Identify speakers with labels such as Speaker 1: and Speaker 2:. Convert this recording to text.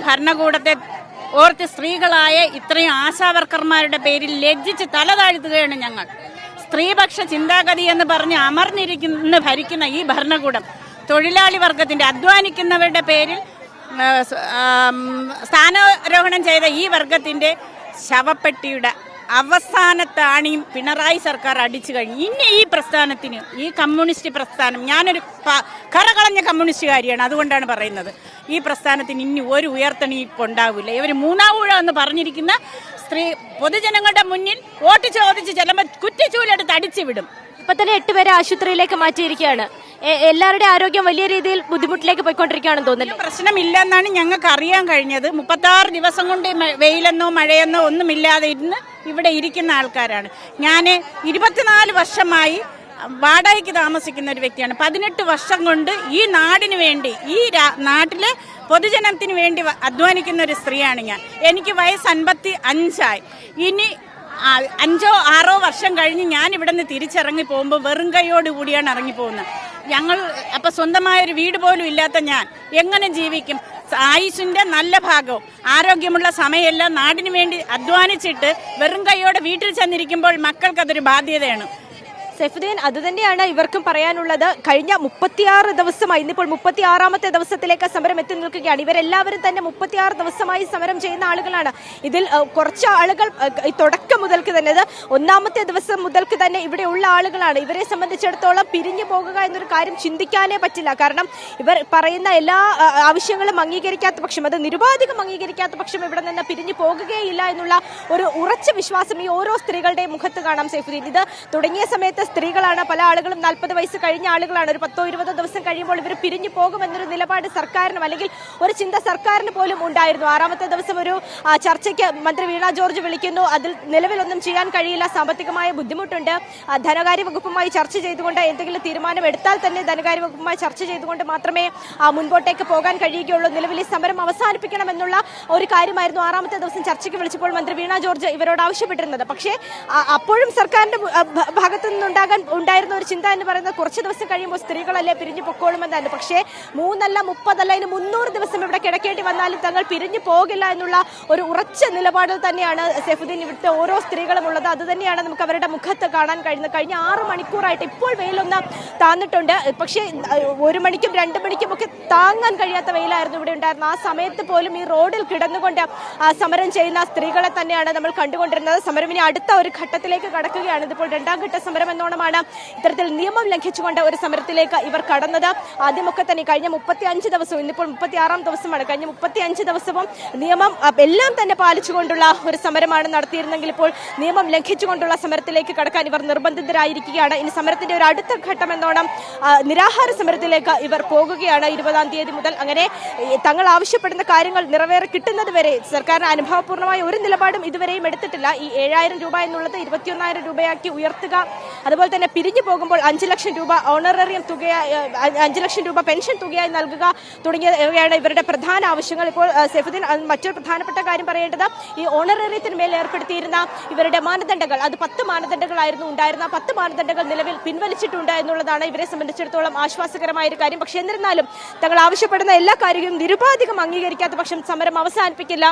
Speaker 1: ഭരണകൂടത്തെ ഓർത്ത് സ്ത്രീകളായ ഇത്രയും ആശാവർക്കർമാരുടെ പേരിൽ ലജ്ജിച്ച് തലതാഴ്ത്തുകയാണ് ഞങ്ങൾ. സ്ത്രീപക്ഷ ചിന്താഗതി എന്ന് പറഞ്ഞ് അമർന്നിരിക്കുന്ന ഭരിക്കുന്ന ഈ ഭരണകൂടം തൊഴിലാളി വർഗത്തിന്റെ അധ്വാനിക്കുന്നവരുടെ പേരിൽ സ്ഥാനാരോഹണം ചെയ്ത ഈ വർഗത്തിന്റെ ശവപ്പെട്ടിയുടെ അവസാനത്താണിയും പിണറായി സർക്കാർ അടിച്ചു കഴിഞ്ഞു. ഇനി ഈ പ്രസ്ഥാനത്തിന് ഈ കമ്മ്യൂണിസ്റ്റ് പ്രസ്ഥാനം ഞാനൊരു കറകളഞ്ഞ കമ്മ്യൂണിസ്റ്റുകാരിയാണ് അതുകൊണ്ടാണ് പറയുന്നത്. ഈ പ്രസ്ഥാനത്തിന് ഇനി ഒരു ഉയർത്തണിയിപ്പ് ഉണ്ടാവില്ല ഇവർ മൂന്നാവൂഴ എന്ന് പറഞ്ഞിരിക്കുന്ന സ്ത്രീ പൊതുജനങ്ങളുടെ മുന്നിൽ വോട്ട് ചോദിച്ച് ചിലപ്പോൾ കുറ്റിച്ചൂലെടുത്ത് അടിച്ചു വിടും
Speaker 2: ഇപ്പൊ തന്നെ എട്ട് പേരെ ആശുപത്രിയിലേക്ക് മാറ്റിയിരിക്കുകയാണ്. എ- എല്ലാവരുടെയും ആരോഗ്യം വലിയ രീതിയിൽ ബുദ്ധിമുട്ടിലേക്ക് പോയിക്കൊണ്ടിരിക്കുകയാണെന്ന് തോന്നുന്നില്ല?
Speaker 1: പ്രശ്നമില്ലെന്നാണ് ഞങ്ങൾക്ക് അറിയാൻ കഴിഞ്ഞത്. മുപ്പത്തി ആറ് ദിവസം കൊണ്ട് വെയിലെന്നോ മഴയെന്നോ ഒന്നുമില്ലാതെ ഇരുന്ന് ഇവിടെ ഇരിക്കുന്ന ആൾക്കാരാണ്. ഞാൻ ഇരുപത്തിനാല് വർഷമായി വാടകയ്ക്ക് താമസിക്കുന്ന ഒരു വ്യക്തിയാണ്. പതിനെട്ട് വർഷം കൊണ്ട് ഈ നാടിന് വേണ്ടി ഈ നാട്ടിലെ പൊതുജനത്തിന് വേണ്ടി അധ്വാനിക്കുന്ന ഒരു സ്ത്രീയാണ് ഞാൻ. എനിക്ക് വയസ്സ് അൻപത്തി അഞ്ചായി. ഇനി അഞ്ചോ ആറോ വർഷം കഴിഞ്ഞ് ഞാൻ ഇവിടെ നിന്ന് തിരിച്ചിറങ്ങി പോകുമ്പോൾ വെറും കൈയോടുകൂടിയാണ് ഇറങ്ങി പോകുന്നത്. ഞങ്ങൾ അപ്പം സ്വന്തമായ ഒരു വീട് പോലും ഇല്ലാത്ത ഞാൻ എങ്ങനെ ജീവിക്കും? ആയുസിന്റെ നല്ല ഭാഗവും ആരോഗ്യമുള്ള സമയമെല്ലാം നാടിനു വേണ്ടി അധ്വാനിച്ചിട്ട് വെറും കൈയോടെ വീട്ടിൽ ചെന്നിരിക്കുമ്പോൾ മക്കൾക്കതൊരു ബാധ്യതയാണ്.
Speaker 2: സെഫുദ്ദീൻ അതുതന്നെയാണ് ഇവർക്കും പറയാനുള്ളത്. കഴിഞ്ഞ മുപ്പത്തിയാറ് ദിവസമായി ഇന്നിപ്പോൾ മുപ്പത്തിയാറാമത്തെ ദിവസത്തിലേക്ക് സമരം എത്തി നിൽക്കുകയാണ്. ഇവരെല്ലാവരും തന്നെ മുപ്പത്തിയാറ് ദിവസമായി സമരം ചെയ്യുന്ന ആളുകളാണ്. ഇതിൽ കുറച്ച് ആളുകൾ തുടക്കം മുതൽക്ക് തന്നെ ഒന്നാമത്തെ ദിവസം മുതൽക്ക് തന്നെ ഇവിടെ ഉള്ള ആളുകളാണ്. ഇവരെ സംബന്ധിച്ചിടത്തോളം പിരിഞ്ഞു പോകുക എന്നൊരു കാര്യം ചിന്തിക്കാനേ പറ്റില്ല. കാരണം ഇവർ പറയുന്ന എല്ലാ ആവശ്യങ്ങളും അംഗീകരിക്കാത്ത പക്ഷം അത് നിരുപാധികം അംഗീകരിക്കാത്ത പക്ഷം ഇവിടെ നിന്ന് പിരിഞ്ഞു പോകുകയില്ല എന്നുള്ള ഒരു ഉറച്ച വിശ്വാസം ഈ ഓരോ സ്ത്രീകളുടെയും മുഖത്ത് കാണാം സൈഫുദ്ദീൻ. ഇത് തുടങ്ങിയ സമയത്ത് സ്ത്രീകളാണ്. പല ആളുകളും നാൽപ്പത് വയസ്സ് കഴിഞ്ഞ ആളുകളാണ്. ഒരു പത്തോ ഇരുപതോ ദിവസം കഴിയുമ്പോൾ ഇവർ പിരിഞ്ഞു പോകുമെന്നൊരു നിലപാട് സർക്കാരിനും അല്ലെങ്കിൽ ഒരു ചിന്ത സർക്കാരിന് പോലും ഉണ്ടായിരുന്നു. ആറാമത്തെ ദിവസം ഒരു ചർച്ചയ്ക്ക് മന്ത്രി വീണ ജോർജ് വിളിക്കുന്നു. അതിൽ നിലവിലൊന്നും ചെയ്യാൻ കഴിയില്ല. സാമ്പത്തികമായ ബുദ്ധിമുട്ടുണ്ട്. ധനകാര്യ വകുപ്പുമായി ചർച്ച ചെയ്തുകൊണ്ട് എന്തെങ്കിലും തീരുമാനം എടുത്താൽ തന്നെ ധനകാര്യ വകുപ്പുമായി ചർച്ച ചെയ്തുകൊണ്ട് മാത്രമേ മുൻപോട്ടേക്ക് പോകാൻ കഴിയുകയുള്ളൂ. നിലവിൽ ഈ സമരം അവസാനിപ്പിക്കണമെന്നുള്ള ഒരു കാര്യമായിരുന്നു ആറാമത്തെ ദിവസം ചർച്ചയ്ക്ക് വിളിച്ചപ്പോൾ മന്ത്രി വീണ ജോർജ് ഇവരോട് ആവശ്യപ്പെട്ടിരുന്നത്. പക്ഷേ അപ്പോഴും സർക്കാരിന്റെ ഭാഗത്തു ഭ- നിന്നുണ്ടാകാൻ ഉണ്ടായിരുന്ന ഒരു ചിന്ത എന്ന് പറയുന്നത് കുറച്ച് ദിവസം കഴിയുമ്പോൾ സ്ത്രീകളല്ലേ പിരിഞ്ഞു പൊക്കോളുമെന്നാണ് പക്ഷേ മൂന്നല്ല മുപ്പതല്ല ഇനി മുന്നൂറ് ദിവസം ഇവിടെ കിടക്കേണ്ടി വന്നാലും തങ്ങൾ പിരിഞ്ഞു പോകില്ല എന്നുള്ള ഒരു ഉറച്ച നിലപാടിൽ തന്നെയാണ് സെഫുദ്ദീൻ ഇവിടുത്തെ ഓരോ സ്ത്രീകളും ഉള്ളത്. അത് തന്നെയാണ് നമുക്ക് അവരുടെ മുഖത്ത് കാണാൻ കഴിയുന്നത്. കഴിഞ്ഞ ആറ് മണിക്കൂറായിട്ട് ഇപ്പോൾ വെയിലൊന്ന് താന്നിട്ടുണ്ട്. പക്ഷേ ഒരു മണിക്കും രണ്ട് മണിക്കും ഒക്കെ താങ്ങാൻ കഴിയാത്ത വെയിലായിരുന്നു ഇവിടെ ഉണ്ടായിരുന്നത്. ആ സമയത്ത് പോലും ഈ റോഡിൽ കിടന്നുകൊണ്ട് സമരം ചെയ്യുന്ന സ്ത്രീകളെ തന്നെയാണ് നമ്മൾ കണ്ടുകൊണ്ടിരുന്നത്. സമരം ഇനി അടുത്ത ഒരു ഘട്ടത്തിലേക്ക് കടക്കുകയാണ്. ഇതിപ്പോൾ രണ്ടാം ഘട്ട സമരം എന്നോണമാണ് ഇത്തരത്തിൽ നിയമം ലംഘിച്ചുകൊണ്ട് ഒരു സമരത്തിലേക്ക് ഇവർ കടന്നത്. ആദ്യമൊക്കെ തന്നെ കഴിഞ്ഞ മുപ്പത്തി അഞ്ച് ദിവസവും ഇന്നിപ്പോൾ മുപ്പത്തി ആറാം ദിവസമാണ്. കഴിഞ്ഞ മുപ്പത്തി അഞ്ച് ദിവസവും നിയമം എല്ലാം തന്നെ പാലിച്ചുകൊണ്ടുള്ള ഒരു സമരമാണ് നടത്തിയിരുന്നെങ്കിൽ ഇപ്പോൾ നിയമം ലംഘിച്ചുകൊണ്ടുള്ള സമരത്തിലേക്ക് കടക്കാൻ ഇവർ നിർബന്ധിതരായിരിക്കുകയാണ്. ഇനി സമരത്തിന്റെ ഒരു അടുത്ത ഘട്ടം എന്നോണം നിരാഹാര സമരത്തിലേക്ക് ഇവർ പോകുകയാണ് ഇരുപതാം തീയതി മുതൽ. അങ്ങനെ തങ്ങൾ ആവശ്യപ്പെടുന്ന കാര്യങ്ങൾ നിറവേറി കിട്ടുന്നത് വരെ സർക്കാരിന് അനുഭവപൂർണമായ ഒരു നിലപാടും ഇതുവരെയും എടുത്തിട്ടില്ല. ഈ ഏഴായിരം രൂപ എന്നുള്ളത് ഇരുപത്തിയൊന്നായിരം രൂപയാക്കി ഉയർത്തുക അതുപോലെ തന്നെ പിരിഞ്ഞു പോകുമ്പോൾ അഞ്ച് ലക്ഷം രൂപ ഓണററിയം തുകയായി അഞ്ച് ലക്ഷം രൂപ പെൻഷൻ തുകയായി നൽകുക തുടങ്ങിയവയാണ് ഇവരുടെ പ്രധാന ആവശ്യങ്ങൾ. ഇപ്പോൾ സെഫുദ്ദീൻ മറ്റൊരു പ്രധാനപ്പെട്ട കാര്യം പറയേണ്ടത് ഈ ഓണറേറിയത്തിന് മേൽ ഏർപ്പെടുത്തിയിരുന്ന ഇവരുടെ മാനദണ്ഡങ്ങൾ അത് പത്ത് മാനദണ്ഡങ്ങളായിരുന്നു ഉണ്ടായിരുന്ന പത്ത് മാനദണ്ഡങ്ങൾ നിലവിൽ പിൻവലിച്ചിട്ടുണ്ട് എന്നുള്ളതാണ് ഇവരെ സംബന്ധിച്ചിടത്തോളം ആശ്വാസകരമായ ഒരു കാര്യം. പക്ഷേ എന്നിരുന്നാലും തങ്ങൾ ആവശ്യപ്പെടുന്ന എല്ലാ കാര്യങ്ങളും നിരുപാധികം അംഗീകരിക്കാത്ത പക്ഷം സമരം അവസാനിപ്പിക്കില്ല.